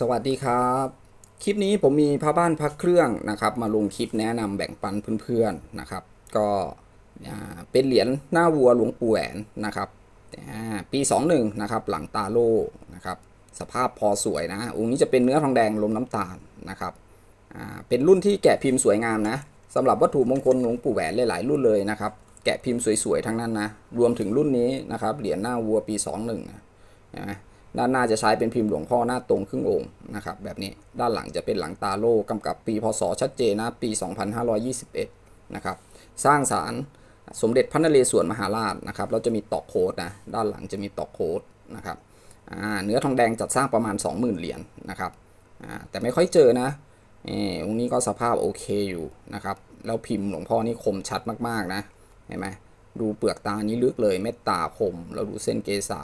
สวัสดีครับ คลิปนี้ผมมีพระบ้านพักเครื่องนะครับ มาลงคลิปแนะนำแบ่งปันเพื่อนๆนะครับ ก็เป็นเหรียญหน้าวัวหลวงปู่แหวนนะครับอ่าปี 21 นะครับหลังตาโล่นะครับสภาพพอสวยนะองค์นี้จะเป็นเนื้อทองแดงลมน้ำตาลนะครับเป็นรุ่นที่แกะพิมพ์สวยงามนะสำหรับวัตถุมงคลหลวงปู่แหวนหลายๆรุ่นเลยนะครับแกะพิมพ์สวยๆทั้งนั้นนะรวมถึงรุ่นนี้นะครับเหรียญหน้าวัวปี 21นะนไหม ด้านหน้าจะใช้เป็นพิมพ์หลวงพ่อหน้าตรงครึ่งองค์นะครับแบบนี้ด้านหลังจะเป็นหลังตาโล่กำกับปีพศชัดเจนนะปี 2521 นะครับสร้างสารสมเด็จพระนเรศวรมหาราชนะครับแล้วจะมีตอกโค้ดนะด้านหลังจะมีตอกโค้ดนะครับเนื้อทองแดงจัดสร้างประมาณ 20,000 เหรียญนะครับแต่ไม่ค่อยเจอนะนี่องค์นี้ก็สภาพโอเคอยู่นะครับแล้วพิมพ์หลวงพ่อนี่คมชัดมากๆนะเห็นไหมดูเปลือกตานี้ลึกเลยเม็ดตาคมแล้วดูเส้นเกษา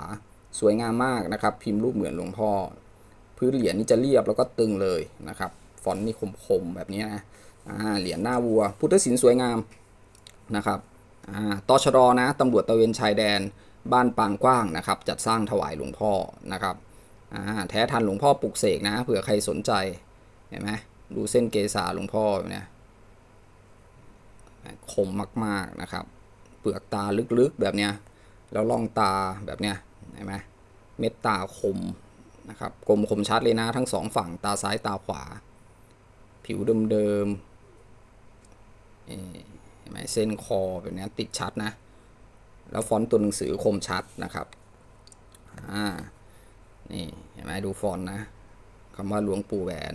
สวยงามมากนะครับ พิมพ์รูปเหมือนหลวงพ่อ พื้นเหรียญนี่จะเรียบแล้วก็ตึงเลยนะครับ ฟอนต์นี่คมๆแบบนี้นะเหรียญหน้าวัว พุทธศิลป์สวยงามนะครับอ่าตชดนะตำรวจตะเวนชายแดน บ้านปางกว้างนะครับ จัดสร้างถวายหลวงพ่อนะครับแท้ทันหลวงพ่อปลุกเสกนะเผื่อใครสนใจเห็นไหมดูเส้นเกษาหลวงพ่อเนี่ยคมมากๆนะครับ เปลือกตาลึกๆแบบเนี้ยแล้วล่องตาแบบเนี้ย เห็นไหมเม็ดตาคมนะครับกลมคมชัดเลยนะทั้งสองฝั่งตาซ้ายตาขวา ผิวเดิมๆเห็นไหมเส้นคอแบบนี้ติดชัดนะ แล้วฟอนต์ตัวหนังสือคมชัดนะครับอ่านี่เห็นไหมดูฟอนต์นะคำว่าหลวงปู่แหวน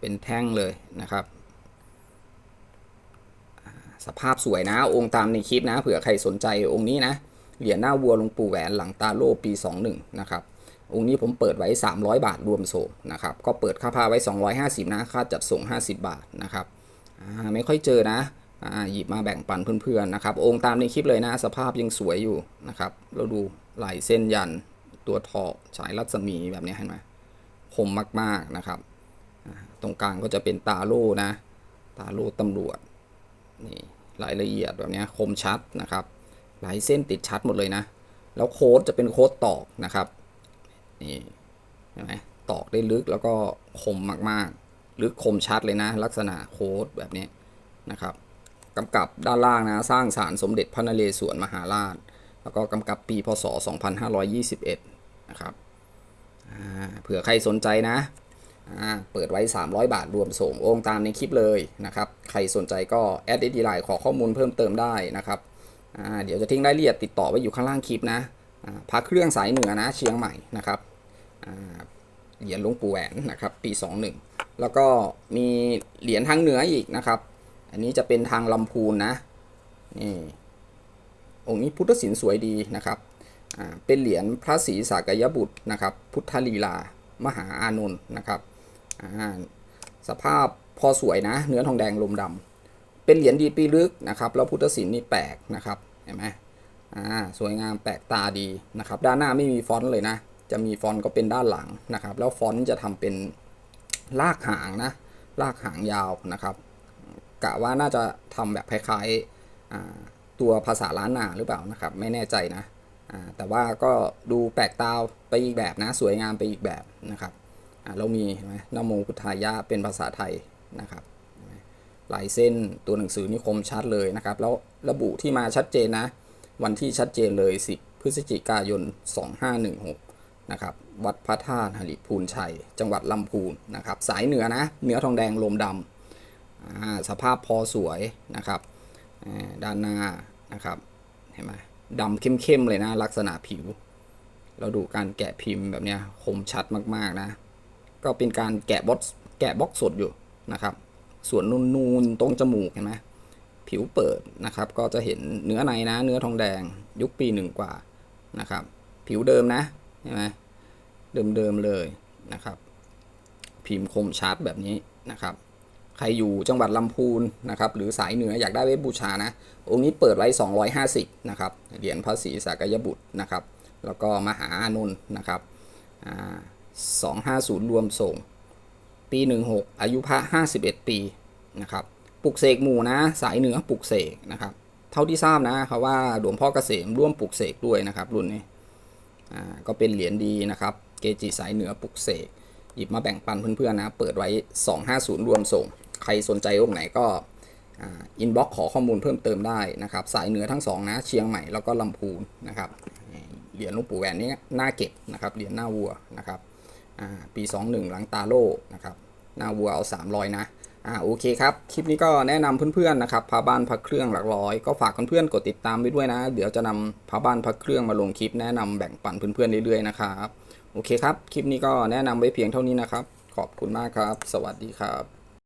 เป็นแท่งเลยนะครับสภาพสวยนะองค์ตามในคลิปนะเผื่อใครสนใจองค์นี้นะ เหรียญหน้าวัวหลวงปู่แหวนหลังตาโลปี 21 นะครับองค์นี้ผมเปิดไว้ 300 บาทรวมส่งนะครับก็เปิดค่าพาไว้ 250 นะค่าจัดส่ง 50 บาทนะครับไม่ค่อยเจอนะหยิบมาแบ่งปันเพื่อนๆนะครับองค์ตามในคลิปเลยนะสภาพยังสวยอยู่นะครับเราดูลายเส้นยันตัวทอฉายรัศมีแบบนี้เห็นไหมคมมากๆนะครับตรงกลางก็จะเป็นตาโล่นะ ตาโล่ตำรวจนี่รายละเอียดแบบนี้คมชัดนะครับ ลายเส้นติดชัดหมดเลยนะ แล้วโค้ดจะเป็นโค้ดตอกนะครับ นี่เห็นไหมตอกได้ลึกแล้วก็คมมากๆ ลึกคมชัดเลยนะ ลักษณะโค้ดแบบนี้นะครับกำกับด้านล่างนะ สร้างสารสมเด็จพระนเรศวรมหาราช แล้วก็กำกับปีพศ 2521 นะครับเผื่อใครสนใจนะ เปิดไว้ 300 บาทรวมส่ง องค์ตามในคลิปเลยนะครับ ใครสนใจก็แอดดีไลน์ขอข้อมูลเพิ่มเติมได้นะครับ เดี๋ยวจะทิ้งรายละเอียดติดต่อไว้อยู่ข้างล่างคลิปนะอ่าพระเครื่องสายเหนือนะเชียงใหม่นะครับเหรียญหลวงปู่แหวนนะครับปี 21 แล้วก็มีเหรียญทางเหนืออีกนะครับ อันนี้จะเป็นทางลำพูนนะนี่องค์นี้พุทธศิลป์สวยดีนะครับเป็นเหรียญพระศรีสากยบุตรนะครับ พุทธลีลามหาอานนท์นะครับสภาพพอสวยนะ เนื้อทองแดงลมดำ เป็นเหรียญดีปีลึกนะครับแล้วพุทธศิลป์นี่แปลกนะครับเห็นไหมอ่าสวยงามแปลกตาดีนะครับ ด้านหน้าไม่มีฟอนต์เลยนะ จะมีฟอนต์ก็เป็นด้านหลังนะครับ แล้วฟอนต์จะทำเป็นลากหางนะลากหางยาวนะครับกะว่าน่าจะทำแบบคล้ายๆตัวภาษาล้านนาหรือเปล่านะครับ ไม่แน่ใจนะแต่ว่าก็ดูแปลกตาไปอีกแบบนะ สวยงามไปอีกแบบนะครับเรามีนไหมนโมพุทธายะเป็นภาษาไทยนะครับ ลายเส้นตัวหนังสือนี่คมชัดเลยนะครับ แล้วระบุที่มาชัดเจนนะ วันที่ชัดเจนเลย 10 พฤศจิกายน 2516 นะครับ วัดพระธาตุหริพูนชัย จังหวัดลำพูนนะครับ สายเหนือนะ เนื้อทองแดงลมดำสภาพพอสวยนะครับ ด้านหน้านะครับ เห็นไหมดำเข้มๆเลยนะ ลักษณะผิว เราดูการแกะพิมพ์แบบนี้คมชัดมากๆนะ ก็เป็นการแกะบล็อกแกะบ็อกสดอยู่นะครับ ส่วนนูนๆตรงจมูกเห็นไหมผิวเปิดนะครับ ก็จะเห็นเนื้อในนะ เนื้อทองแดงยุคปีหนึ่งกว่านะครับ ผิวเดิมนะเห็นไหมเดิมๆเลยนะครับ พิมพ์คมชัดแบบนี้นะครับใครอยู่จังหวัดลำพูนนะครับหรือสายเหนืออยากได้ไว้บูชานะ องค์นี้เปิดไว้ 250 นะครับเหรียญพระศรีสากยบุตรนะครับ แล้วก็มหาอานนท์นะครับอ่า250 รวมส่ง ปี 16 อายุพระ 51 ปีนะครับปลุกเสกหมู่นะ สายเหนือปลุกเสกนะครับ เท่าที่ทราบนะครับว่าหลวงพ่อเกษมร่วมปลุกเสกด้วยนะครับ รุ่นนี้อ่าก็เป็นเหรียญดีนะครับ เกจิสายเหนือปลุกเสกหยิบมาแบ่งปันเพื่อนๆนะ เปิดไว้ 250 รวมส่ง ใครสนใจองค์ไหนก็อินบ็อกขอข้อมูลเพิ่มเติมได้นะครับ สายเหนือทั้งสองนะ เชียงใหม่แล้วก็ลำพูนนะครับ เหรียญหลูกปู่แหวนนี้น้าเก็บนะครับ เหรียญหน้าวัวนะครับ ปี 21 หลังตาโล่นะครับหน้าวัวเอา 300 นะอ่าโอเคครับ คลิปนี้ก็แนะนำเพื่อนๆนะครับพาบ้านพักเครื่องหลักร้อย ก็ฝากเพื่อนๆกดติดตามไปด้วยนะ เดี๋ยวจะนำพาบ้านพักเครื่องมาลงคลิปแนะนำแบ่งปันเพื่อนๆเรื่อยๆนะครับ โอเคครับ คลิปนี้ก็แนะนำไว้เพียงเท่านี้นะครับ ขอบคุณมากครับ สวัสดีครับ